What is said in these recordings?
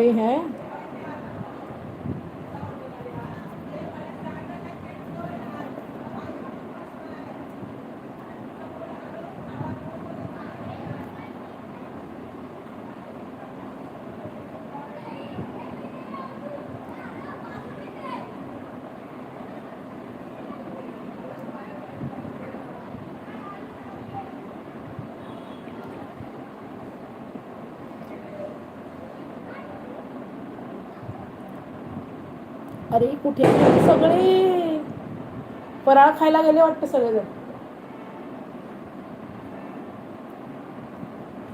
कोई है अरे कुठे सगळे. फराळ खायला गेले वाटतं सगळेजण.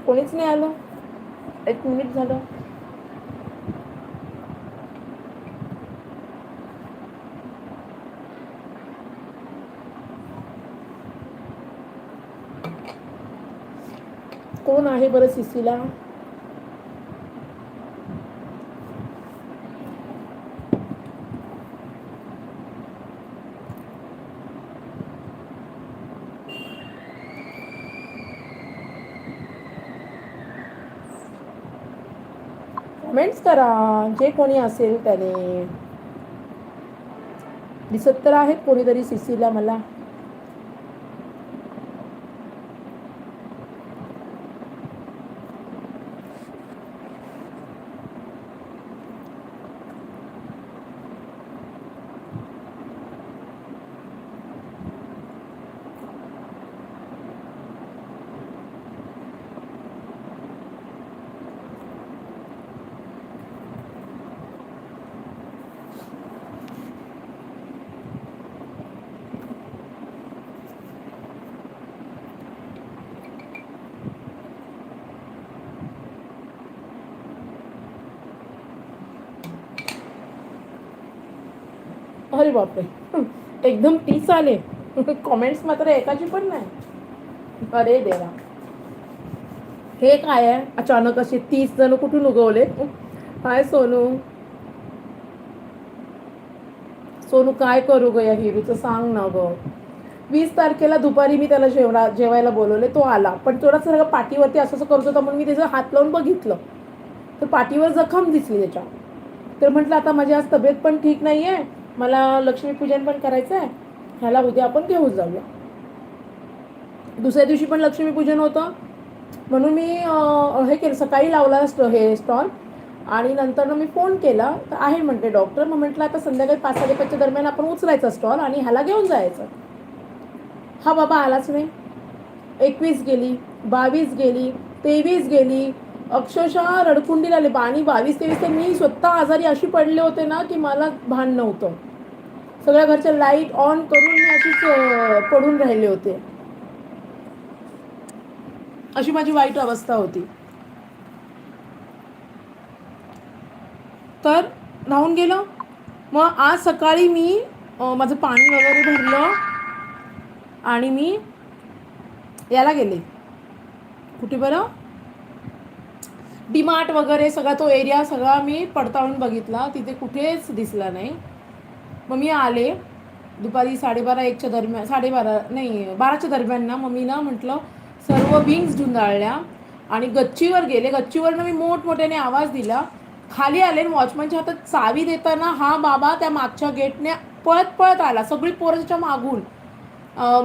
कोणीच नाही आलं. एक मिनिट झालं. कोण आहे बरं सिसीला? कमेंट्स करा. जे कोणी असेल त्याने. दिसत तर आहेत कोणीतरी सिसीला मला. अरे बापरे. एकदम तीस आले. कॉमेंट्स मात्र एकाची पण नाही. अरे देवा. हे काय आहे? अचानक असे तीस जण कुठून उगवले? काय सोनू. सोनू काय करू ग या हिरूचं? सांग ना ग. वीस तारखेला दुपारी मी त्याला जेवणा जेवायला बोलवले तो आला. पण थोडा सगळं पाठीवरती असं असं करत होता म्हणून मी त्याचा हात लावून बघितलं. तर पाठीवर जखम दिसली त्याच्या. तर म्हटलं आता माझी आज तब्येत पण ठीक नाही आहे मला लक्ष्मीपूजन पण करायचं आहे ह्याला उद्या आपण घेऊन जाऊया. दुसऱ्या दिवशी पण लक्ष्मीपूजन होतं. म्हणून मी हे केलं. सकाळी लावला स्ट हे स्टॉल आणि नंतर मी फोन केला. तर आहे म्हणते डॉक्टर मग म्हटलं आता संध्याकाळी पाच साडेपाचच्या दरम्यान आपण उचलायचा स्टॉल आणि ह्याला घेऊन जायचं. हा बाबा आलाच नाही. एकवीस गेली बावीस गेली तेवीस गेली. अक्षरशः रडकुंडीला आले. आणि बावीस तेवीस तर मी स्वतः आजारी अशी पडले होते ना की मला भान नव्हतं. सगळ्या घरच्या लाइट ऑन करून मी अशीच पडून राहिले होते. अशी माझी वाईट अवस्था होती. तर राहून गेलं. मग आज सकाळी मी माझं पाणी वगैरे भरलं आणि मी याला गेले. कुठे बरं? डीमार्ट वगैरे सगळा तो एरिया सगळा मी पडताळून बघितला. तिथे कुठेच दिसला नाही. मग मी आले दुपारी साडेबारा एकच्या दरम्यान साडेबारा नाही बाराच्या दरम्यान ना मग मी ना म्हटलं सर्व विंग्स धुंदाळल्या आणि गच्चीवर गेले. गच्चीवरनं मी मोठमोठ्याने आवाज दिला. खाली आले वॉचमनच्या हातात चावी देताना हा बाबा त्या मागच्या गेटने पळत पळत आला. सगळी पोरं त्याच्या मागून.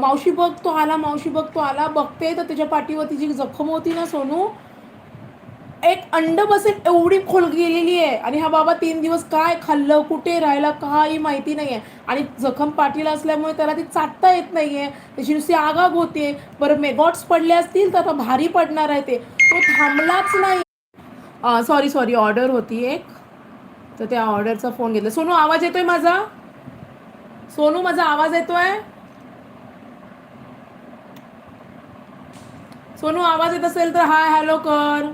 मावशी बघ तो आला मावशी बघ तो आला. बघते तर त्याच्या पाठीवरती जी जखम होती ना सोनू एक अंड बसेल एवढी खोल गेलेली आहे. आणि हा बाबा तीन दिवस काय खाल्लं कुठे राहिला काही माहिती नाही आहे आणि जखम पाठीला असल्यामुळे त्याला ती चाटता येत नाही आहे त्याची नुसती आगाग होते. बरं मेगॉट्स पडले असतील तर आता भारी पडणार आहे ते. तो थांबलाच नाही. सॉरी सॉरी ऑर्डर होती एक. तर त्या ऑर्डरचा फोन घेतला. सोनू आवाज येतोय माझा? सोनू माझा आवाज येतोय? सोनू आवाज येत असेल तर हाय हॅलो कर.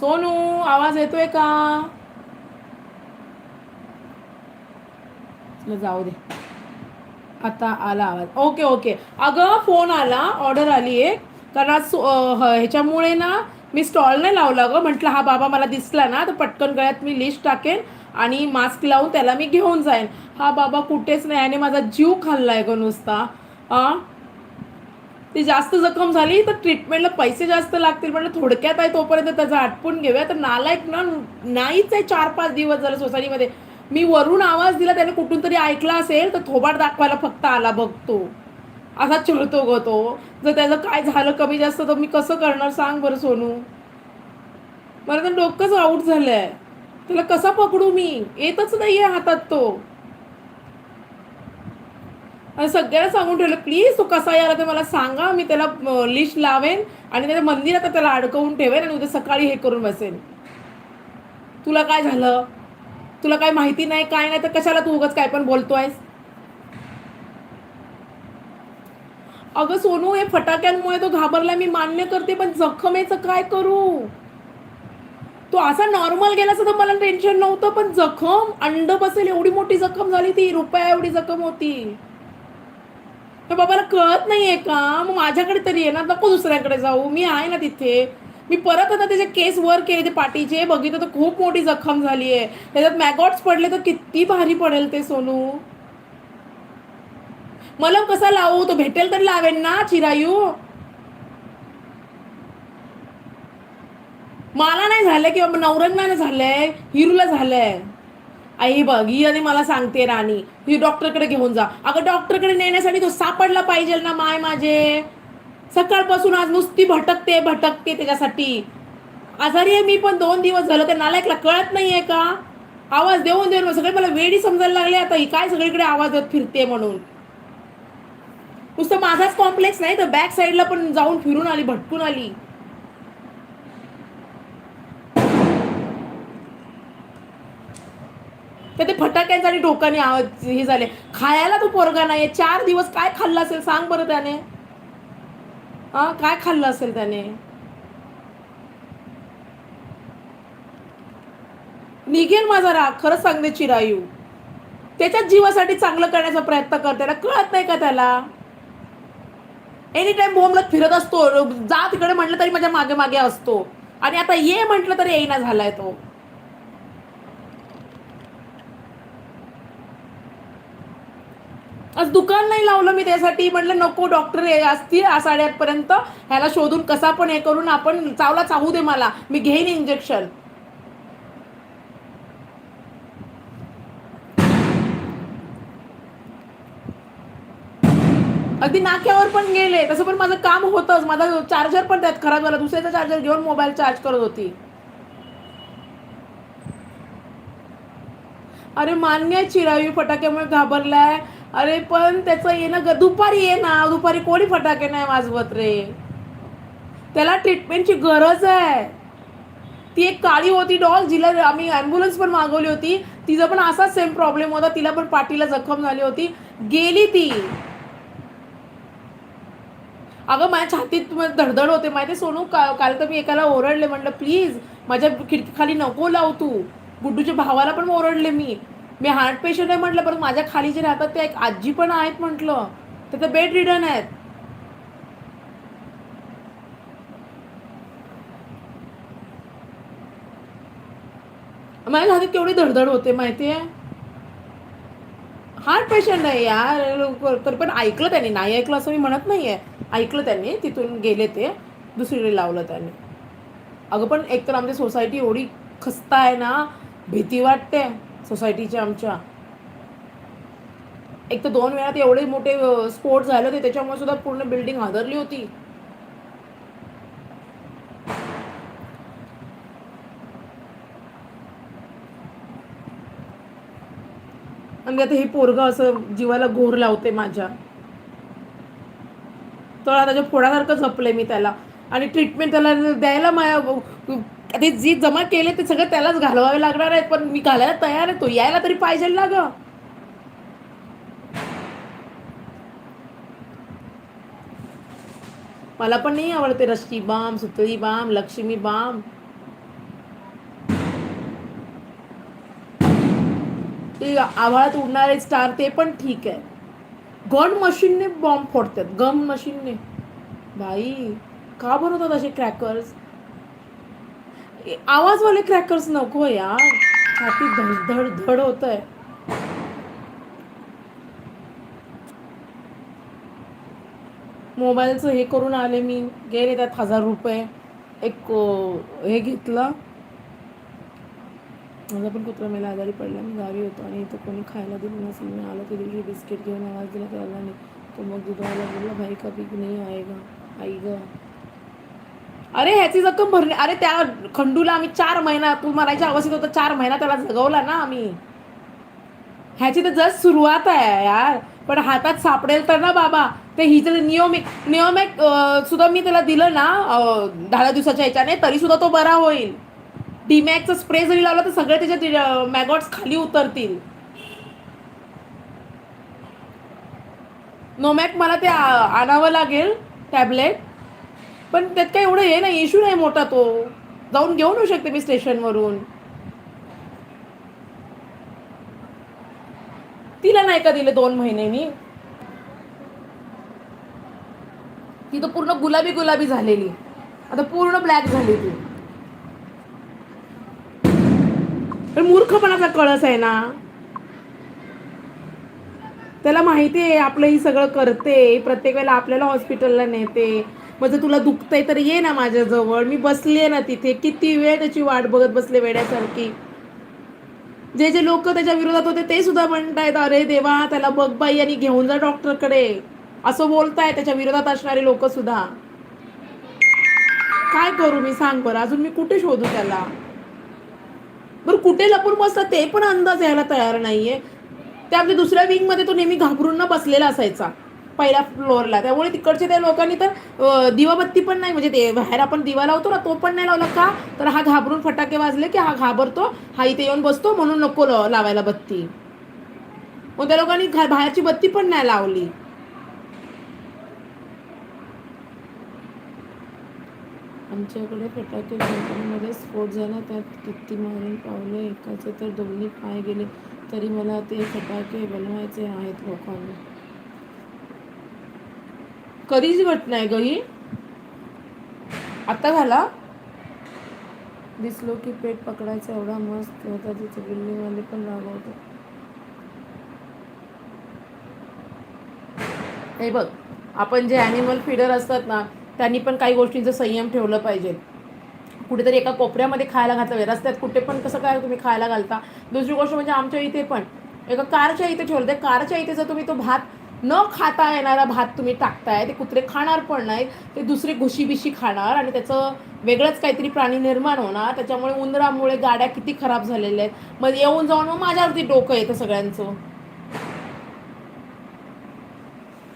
सोनू आवाज येतोय का? जाऊ दे. आता आला आवाज. ओके ओके अगं फोन आला ऑर्डर आली एक. कारण आज सो- ह- ह्याच्यामुळे ना मी स्टॉल नाही लावला गं. म्हटलं हा बाबा मला दिसला ना तर पटकन गळ्यात मी लिस्ट टाकेन आणि मास्क लावून त्याला मी घेऊन जाईन. हा बाबा कुठेच नाही आणि माझा जीव खाल्ला आहे गं नुसता. आ ती जास्त जखम झाली तर ट्रीटमेंटला पैसे जास्त लागतील. म्हणजे थोडक्यात आहे तोपर्यंत त्याचा आटपून घेऊया. तर नालायक ना नाहीच आहे चार पाच दिवस झालं सोसायटीमध्ये. मी वरून आवाज दिला त्याने कुठून तरी ऐकला असेल तर थोबाड दाखवायला फक्त आला बघतो असा चिडतो ग तो. जर त्याचं काय झालं कमी जास्त तर मी कसं करणार सांग बरं सोनू. मला तर डोकंच आऊट झालंय. त्याला कसा पकडू मी? येतच नाहीये हातात तो. आणि सगळ्यांना सांगून ठेवलं प्लीज तो कसा यायला ते मला सांगा मी त्याला लिस्ट लावेन आणि त्याच्या मंदिरात त्याला अडकवून ठेवेन आणि उद्या सकाळी हे करून बसेन. तुला काय झालं? तुला काय माहिती नाही काय नाही तर कशाला तू उगाच काय पण बोलतोयस? अगं सोनू हे फटाक्यांमुळे तो घाबरला मी मान्य करते पण जखमेचं काय करू? तो असा नॉर्मल गेला असं तर मला टेन्शन नव्हतं पण जखम अंड बसेल एवढी मोठी जखम झाली ती रुपया एवढी जखम होती. तर बाबाला कळत नाहीये का? मग माझ्याकडे तरी आहे ना नको दुसऱ्याकडे जाऊ. मी आहे ना तिथे. मी परत आता त्याचे केस वर केले ते पाठीचे. बघितलं तर खूप मोठी जखम झाली आहे त्याच्यात मॅगॉट्स पडले तर किती भारी पडेल ते सोनू. मला कसा लावू? तो भेटेल तर लावेन ना चिरायू. मला नाही झालंय किंवा नवरंगना झालंय हिरूला झालंय. आई बघ ही आणि मला सांगते राणी ही डॉक्टरकडे घेऊन जा. अगं डॉक्टरकडे नेण्यासाठी तो सापडला पाहिजे ना माय माझे. सकाळपासून आज नुसती भटकते भटकते त्याच्यासाठी. आजारी आहे मी पण दोन दिवस झालं त्या नालायकला कळत नाहीये का? आवाज देऊन देऊन सगळे मला वेळी समजायला लागले आता ही काय सगळीकडे आवाज येत फिरते म्हणून. नुसतं माझाच कॉम्प्लेक्स नाही तर बॅक साईडला पण जाऊन फिरून आली भटकून आली. तर ते फटाक्यांचा आणि डोकाने आवाज हे झाले. खायला तो पोरगा नाहीये. चार दिवस काय खाल्लं असेल सांग बरं त्याने. हा काय खाल्लं असेल त्याने? निघेल माझा राग खरंच सांगते चिरायू. त्याच्याच जीवासाठी चांगलं करण्याचा प्रयत्न करते त्याला कळत नाही का त्याला? एनी टाइम बोमलत फिरत असतो जा तिकडे म्हटलं तरी माझ्या मागे मागे असतो. आणि आता ये म्हटलं तरी येईना झालाय तो. आज दुकान नाही लावलं मी त्यासाठी. म्हटलं नको डॉक्टर असतील आ साडेआठपर्यंत ह्याला शोधून कसा पण हे करून आपण चावला चावू दे मला. मी घेईन इंजेक्शन अगदी नाक्यावर पण गेले. तसं पण माझं काम होतंच. माझा चार्जर पण त्यात खराब झाला. दुसऱ्याचा चार्जर घेऊन मोबाईल चार्ज करत होती. अरे मान्य चिरावी फटाक्यामुळे घाबरलाय. अरे पण त्याचं येणं ग- दुपारी ये ना दुपारी कोणी फटाके नाही वाजवत रे. त्याला ट्रीटमेंटची गरज आहे. ती एक काळी होती डॉल जिला आम्ही ॲम्ब्युलन्स पण मागवली होती. तिचा पण असाच सेम प्रॉब्लेम होता. तिला पण पाठीला जखम झाली होती. गेली ती. अगं माझ्या छातीत धडधड होते. माहिती सोनू? का काल तर मी एकाला ओरडले. म्हटलं प्लीज माझ्या खिडकीखाली नको लाव तू. गुड्डूच्या भावाला पण ओरडले मी. मी हार्ट पेशंट आहे म्हटलं पण माझ्या खाली जे राहतात ते एक आजी पण आहेत म्हटलं. ते तर बेड रिडन आहेत. माझ्या छातीत केवढी धडधड होते माहिती आहे हार्ट पेशंट आहे यार तर पण ऐकलं त्यांनी. नाही ऐकलं असं मी म्हणत नाही आहे ऐकलं त्यांनी तिथून गेले ते. दुसरीकडे लावलं त्यांनी. अगं पण एकतर आमची सोसायटी एवढी खस्ता आहे ना भीती वाटते. सोसायटीच्या आमच्या. एक तर दोन वेळात एवढे मोठे स्फोट झाले होते त्याच्यामुळे सुद्धा पूर्ण बिल्डिंग हादरली होती. आणि आता हे पोरग असं जीवाला घोर लावते माझ्या. तर त्याच्या फोडासारखं झपले मी त्याला. आणि ट्रीटमेंट त्याला द्यायला माझ्या ते जी जमा केले ते सगळं त्यालाच घालवावे लागणार आहेत. पण मी घालायला तयार आहे. तो यायला तरी पाहिजे ना ग. मला पण नाही आवडते रश्मी बाम सुतळी बाम लक्ष्मी बाम. ते आभाळात उडणारे स्टार ते पण ठीक आहे. गन मशीनने बॉम्ब फोडतात. गन मशीनने बाई. का बनवतात असे क्रॅकर्स आवाजवाले क्रॅकर्स नको यार. छाती धड धड धड होत आहे मोबाईलचं हे करून आले मी. गेले त्यात हजार रुपये. एक हे घेतलं. माझा पण कुत्रा मला आजारी पडला. मी गावी होतो आणि इथं कोणी खायला दिलं नसेल. मी आलो त्या दिवशी बिस्किट घेऊन. आवाज दिला तर आला नाही. तो मग दुधाला बोलला भाई का पीक नाही आएगा आई ग? अरे ह्याची जखम भरणे अरे त्या खंडूला आम्ही चार महिना तू मरायच्या अवस्थेत होतं चार महिना त्याला जगवला ना आम्ही. ह्याची तर जस्ट सुरुवात आहे यार. पण हातात सापडेल तर ना बाबा. ते हिचं नियमिक नियमिक सुद्धा मी त्याला दिलं ना दहा दिवसाच्या ह्याच्याने तरी सुद्धा तो बरा होईल. डीमॅकचा स्प्रे जरी लावला तर सगळे त्याचे मॅगॉट्स खाली उतरतील. नोमॅक मला ते आणावं लागेल टॅबलेट पण त्यात काही एवढं हे नाही इश्यू नाही मोठा तो. जाऊन घेऊन येऊ शकते मी स्टेशनवरून तिला नाही का दिले दोन महिन्यांनी ती तर पूर्ण गुलाबी गुलाबी झालेली. आता पूर्ण ब्लॅक झाली ती. पण मूर्खपणाचा कळस आहे ना. त्याला माहिती आहे आपलं ही सगळं करते. प्रत्येक वेळेला आपल्याला हॉस्पिटलला नेते. म्हणजे तुला दुखतंय तर ये ना माझ्याजवळ. मी बसले ना तिथे. किती वेळ त्याची वाट बघत बसले वेड्यासारखी. जे जे लोक त्याच्या विरोधात होते ते सुद्धा म्हणतायत अरे देवा त्याला बघ बाई आणि घेऊन जा डॉक्टरकडे. असं बोलताय त्याच्या विरोधात असणारे लोक सुद्धा. काय करू मी? सांग बरं. अजून मी कुठे शोधू त्याला? बरं कुठे लपून बसतात? ते पण अंदाज यायला तयार नाहीये. त्या आमच्या दुसऱ्या विंगमध्ये तो नेहमी घाबरून बसलेला असायचा. पहिल्या फ्लोअरला त्यामुळे तिकडचे त्या लोकांनी तर दिवाबत्ती पण नाही. म्हणजे ते बाहेर आपण दिवा लावतो ना तो पण नाही लावला का? तर हा घाबरून फटाके वाजले की हा घाबरतो हा इथे येऊन बसतो म्हणून नको लावायला बत्ती. मग त्या लोकांनी बाहेरची बत्ती पण नाही लावली. आमच्याकडे फटाके कंपनीमध्ये स्फोट झाला त्यात किती मारून पावले एकाचे तर दोन्ही पाय गेले. तरी मला ते फटाके बनवायचे आहेत लोकांना. कधीची घटना आहे ग ही. आता झाला दिसलो की पेट पकडायचा एवढा मस्त होता तिथे बिल्डिंगवाले पण रागवतात हे बघ आपण जे ॲनिमल फिडर असतात ना त्यांनी पण काही गोष्टींचं संयम ठेवलं पाहिजे. कुठेतरी एका कोपऱ्यामध्ये खायला घातलं पाहिजे. रस्त्यात कुठे पण कसं काय तुम्ही खायला घालता. दुसरी गोष्ट म्हणजे आमच्या इथे पण एका कारच्या इथे ठेवलं त्या कारच्या इथे जर तुम्ही तो भात न खाता येणारा भात तुम्ही टाकताय ते कुत्रे खाणार पण नाही ते दुसरे घुशीबिशी खाणार आणि त्याचं वेगळंच काहीतरी प्राणी निर्माण होणार त्याच्यामुळे उंदरामुळे गाड्या किती खराब झालेल्या आहेत. मग येऊन जाऊन मग माझ्यावरती डोकं येतं सगळ्यांचं.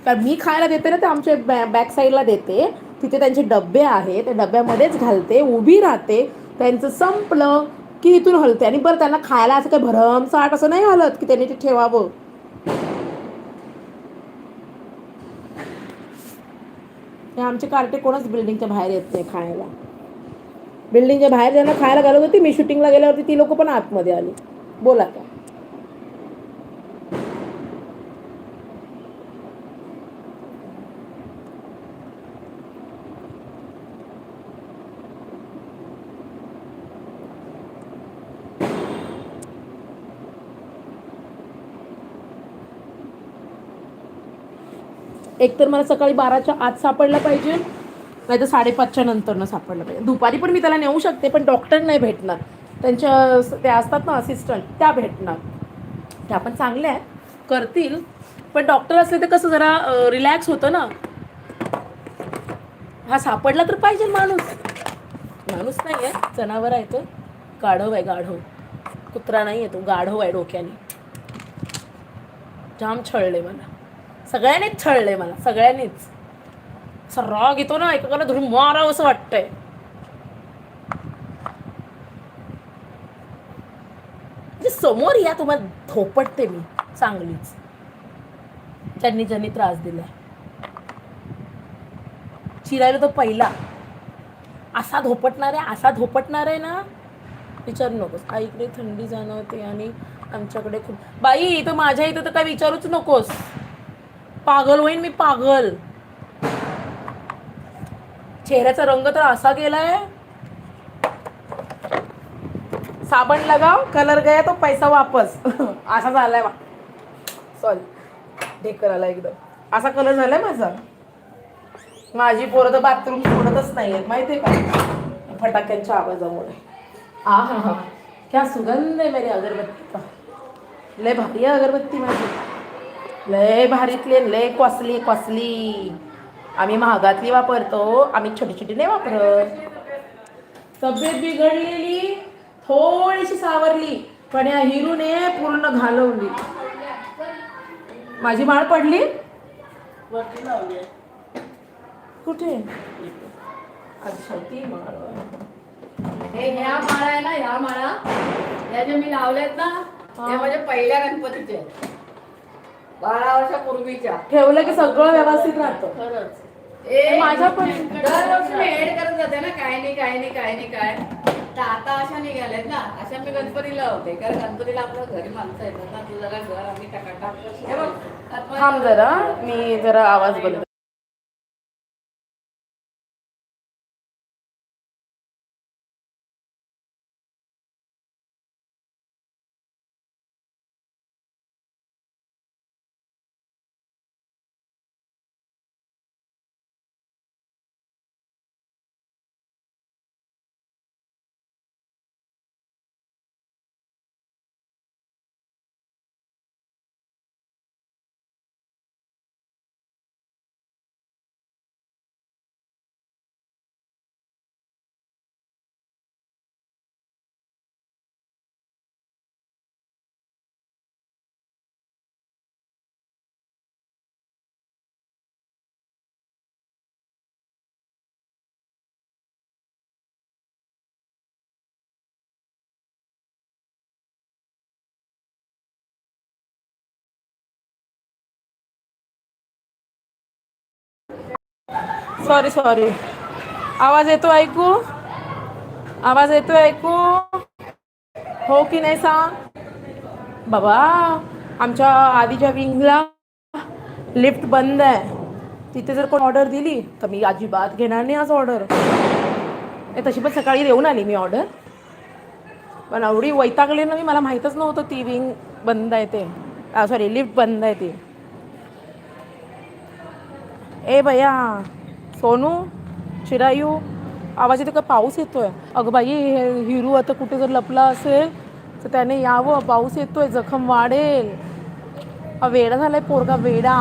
कारण मी खायला देते ना ते आमच्या बॅ बॅक साईडला देते. तिथे त्यांचे डबे आहे त्या डब्यामध्येच घालते उभी राहते. त्यांचं संपलं की इथून हलते. आणि बरं त्यांना खायला असं काही भरमसाट असं नाही घालत की त्यांनी ते ठेवावं. आमचे कार्टे कोणच बिल्डिंगच्या बाहेर येत नाही खायला. बिल्डिंगच्या बाहेर ज्यांना खायला घालत होती मी शूटिंगला गेल्यावरती ती लोक पण आतमध्ये आली. बोला का एक तर मला सकाळी बाराच्या आत सापडला पाहिजे नाही तर साडेपाचच्या नंतरनं सापडलं पाहिजे. दुपारी पण मी त्याला नेऊ शकते पण डॉक्टर नाही भेटणार. त्यांच्या त्या असतात ना असिस्टंट त्या भेटणार. त्या पण चांगल्या आहेत करतील. पण डॉक्टर असले तर कसं जरा रिलॅक्स होतं ना. हा सापडला तर पाहिजे माणूस. माणूस नाही आहे जनावर आहे तो. गाढव आहे गाढव. कुत्रा नाही आहे तो गाढव आहे डोक्याने. जाम छळले मला. सगळ्यांनीच छळलंय मला सगळ्यांनीच. असा राग येतो ना एकाला धरून मारावं असं वाटतंय. म्हणजे समोर या तुम्हाला धोपटते मी चांगलीच. ज्यांनी ज्यांनी त्रास दिलाय. चिरायला तो पहिला. असा धोपटणार आहे असा धोपटणार आहे ना विचारू नकोस. आईकडे थंडी जाणवते आणि आमच्याकडे खूप बाई इथं माझ्या इथं तर काय विचारूच नकोस. पागल होईन मी पागल. चेहऱ्याचा रंग तर असा गेलाय. साबण लगाव कलर गया तो पैसा वापस. असा झालाय बा. सॉरी ढेकर आला एकदम. असा कलर झालाय माझा. माझी पोरं तर बाथरूम सोडतच नाही आहेत माहितीये का? फटाक्यांच्या आवाजामुळे. आ हा हा. क्या सुगंध आहे मेरी अगरबत्ती का? लय भारी आहे अगरबत्ती माझी. लय भारीतली लय कॉस्टली कॉस्टली आम्ही महागातली वापरतो आम्ही छोटी छोटी नाही वापरत. तब्येत बिघडलेली थोडीशी सावरली पण या हिरूने पूर्ण घालवली. माझी माळ पडली? कुठे? अच्छा ती माळ हे ह्या माळा आहे ना ह्या माळा. या ज्या मी लावल्यात ना. त्या माझ्या पहिल्या गणपतीच्या. बारा वर्षापूर्वीच्या. ठेवलं की सगळं व्यवस्थित राहतं. खरंच. ए, माझ्या पण- दरवर्षी मी एड करत जाते ना काय नाही काय नाही काय नाही काय. तर आता अशा निघाल्यात ना अशा मी गणपतीला लावते कारण गणपतीला आपलं घरी माणसं येतात ना तुझं काय घर आम्ही टाकाटाक हे बघ आत्मा- थांब जरा मी जरा आवाज बंद सॉरी सॉरी आवाज येतो ऐकू? आवाज येतो ऐकू? हो की नाही सांग बाबा आमच्या आधीच्या विंगला लिफ्ट बंद आहे. तिथे जर कोण ऑर्डर दिली तर मी अजिबात घेणार नाही आज ऑर्डर तशी पण सकाळी देऊन आली मी ऑर्डर पण एवढी वैतागली ना मी मला माहीतच नव्हतं ती विंग बंद आहे ते. सॉरी लिफ्ट बंद आहे ती. ए भैया सोनू चिरायू आवाज येतो का? पाऊस येतोय. अगं बाई हे हिरू आता कुठे जर लपला असेल तर त्याने यावं. पाऊस येतोय जखम वाढेल. वेडा झालाय पोरगा वेडा.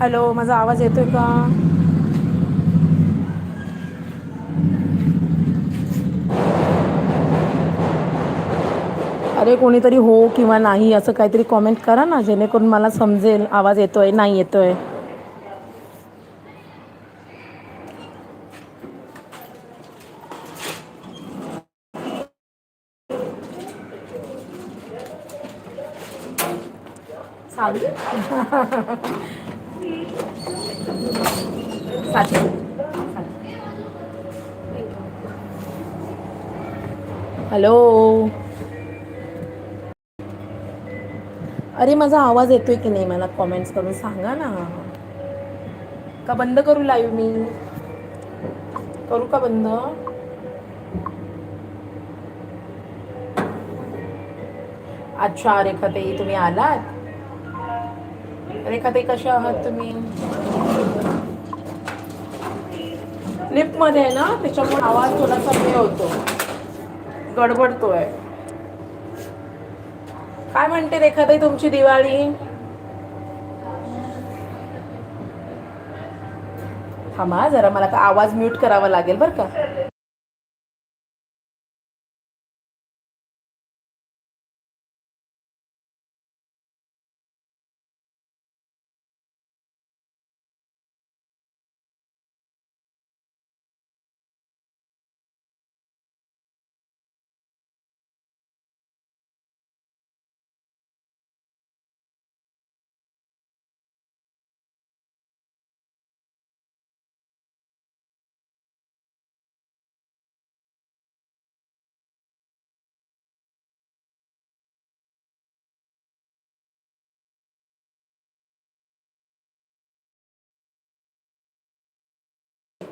हॅलो माझा आवाज येतोय का? अरे कोणीतरी हो किंवा नाही असं काहीतरी कॉमेंट करा ना जेणेकरून मला समजेल आवाज येतोय नाही येतोय. सांग हॅलो अरे माझा आवाज येतोय की नाही? मला कॉमेंट्स करून सांगा ना. का बंद करू लाईव्ह मी? करू का बंद? अच्छा रेखाताई तुम्ही आलात? रेखाताई कशा आहात तुम्ही? लिफ्टमध्ये आहे ना त्याच्यामुळे आवाज थोडासा हे होतो. गडबडतोय. काय म्हणते रेखाताई तुमची दिवाळी? थांबा जरा मला का आवाज म्यूट करावा लागेल बरं का.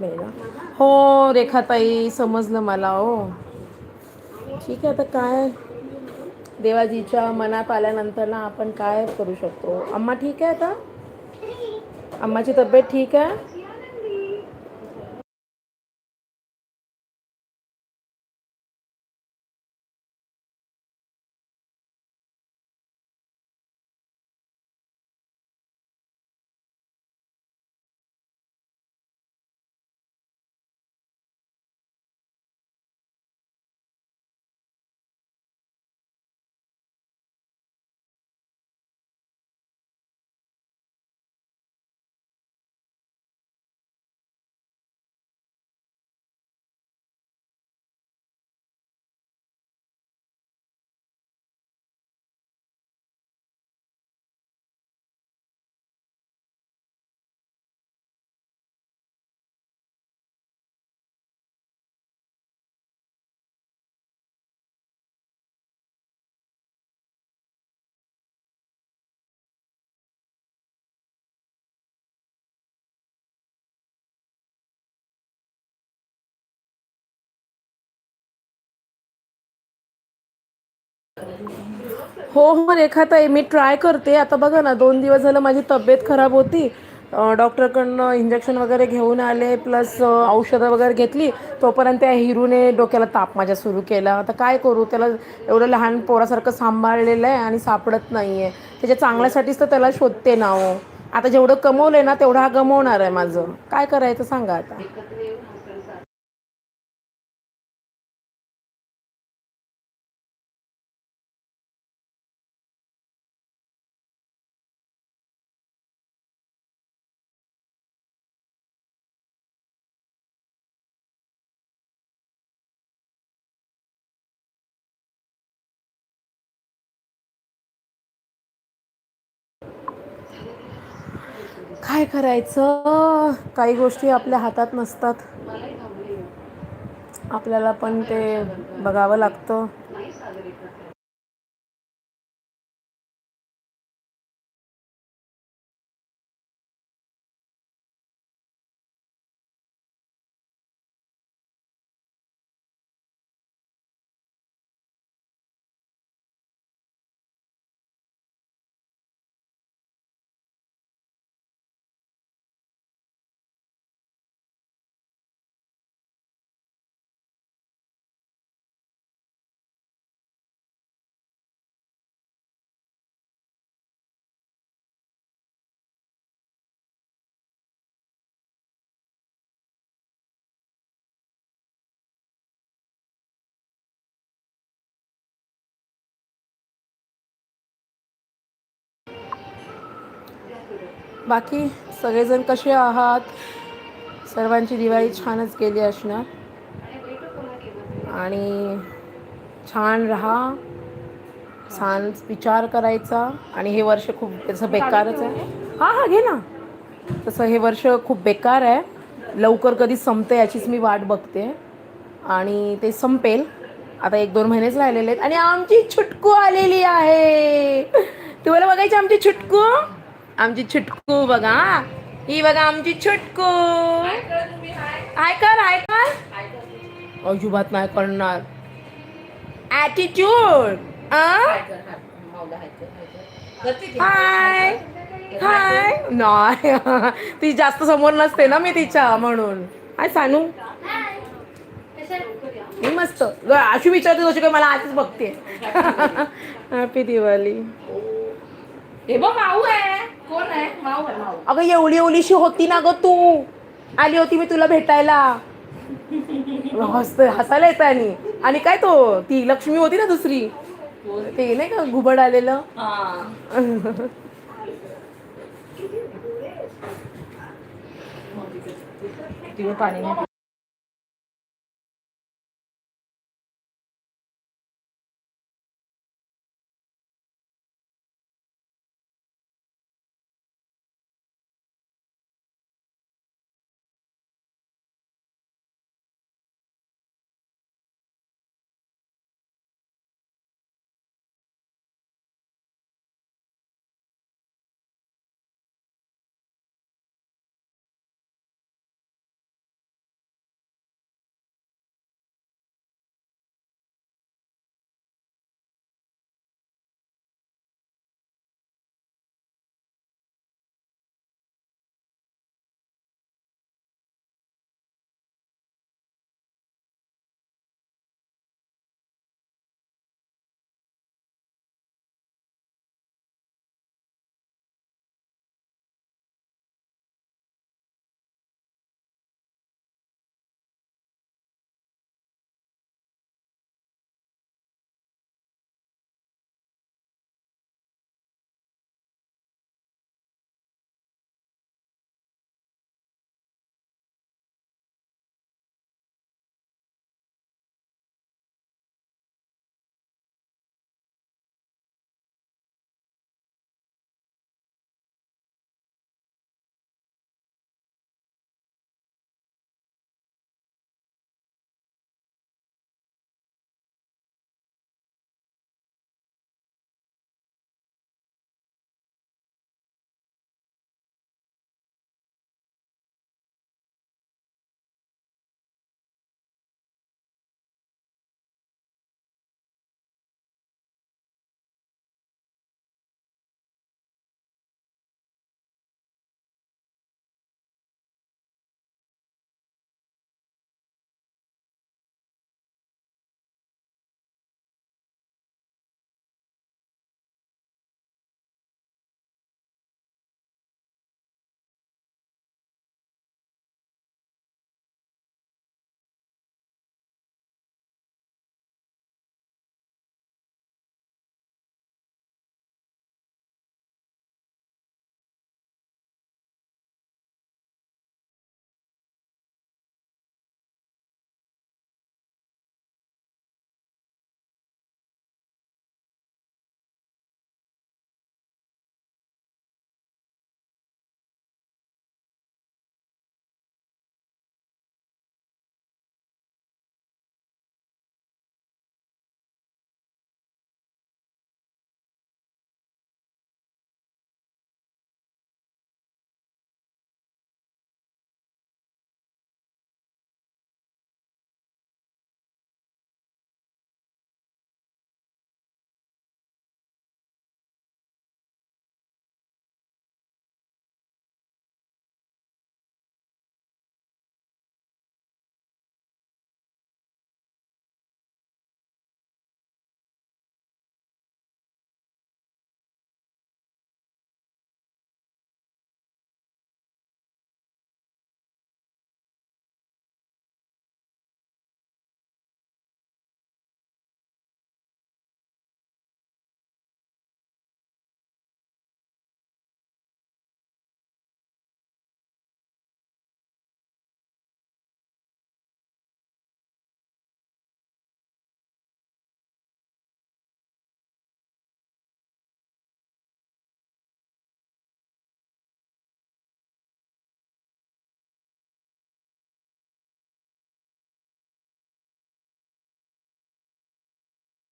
महिना हो रेखाताई समजलं मला हो. ठीक आहे आता काय? देवाजीच्या मनात आल्यानंतर ना आपण काय करू शकतो? अम्मा ठीक आहे आता? अम्माची तब्येत ठीक आहे? हो हो रेखाताई मी ट्राय करते. आता बघा ना दोन दिवस झालं माझी तब्येत खराब होती. डॉक्टरकडनं इंजेक्शन वगैरे घेऊन आले प्लस औषधं वगैरे घेतली. तोपर्यंत त्या हिरूने डोक्याला ताप माझ्या सुरू केला. आता काय करू? त्याला एवढं लहान पोरासारखं सांभाळलेलं आहे आणि सापडत नाही आहे त्याच्या चांगल्यासाठीच तर त्याला शोधते ना हो. आता जेवढं कमवलं आहे ना तेवढं हा गमवणार आहे माझं. काय करायचं सांगा आता. काय करायचं? काही गोष्टी आपल्या हातात नसतात. आपल्याला पण ते बघावं लागतं. बाकी सगळेजण कसे आहात? सर्वांची दिवाळी छानच गेली असणार. आणि छान राहा. छान विचार करायचा. आणि हे वर्ष खूप तसं बेकारच आहे. हां हां घे ना. तसं हे वर्ष खूप बेकार आहे. लवकर कधी संपते याचीच मी वाट बघते. आणि ते संपेल. आता एक दोन महिनेच राहिलेले आहेत. आणि आमची छुटकू आलेली आहे. तुम्हाला बघायची आमची छुटकू? आमची छुटकू बघा. ही बघा आमची छुटकू. हाय कर हाय कर. अजिबात नाही करणार. ॲटिट्यूड हाय हाय नाही. ती जास्त समोर नसते ना मी तिच्या म्हणून. हाय सानू. मी मस्त. ग अशी विचारते तशी काय मला आजच बघते. हॅपी दिवाळी हे बघ माऊ आहे. कोण आहे? माऊ आहे माऊ अगं एवढी एवढीशी होती ना ग तू. आली होती मी तुला भेटायला. हसत हसायला येतं आणि. आणि काय तो? ती लक्ष्मी होती ना दुसरी. ते नाही का घुबड आलेलं? हा. पाणी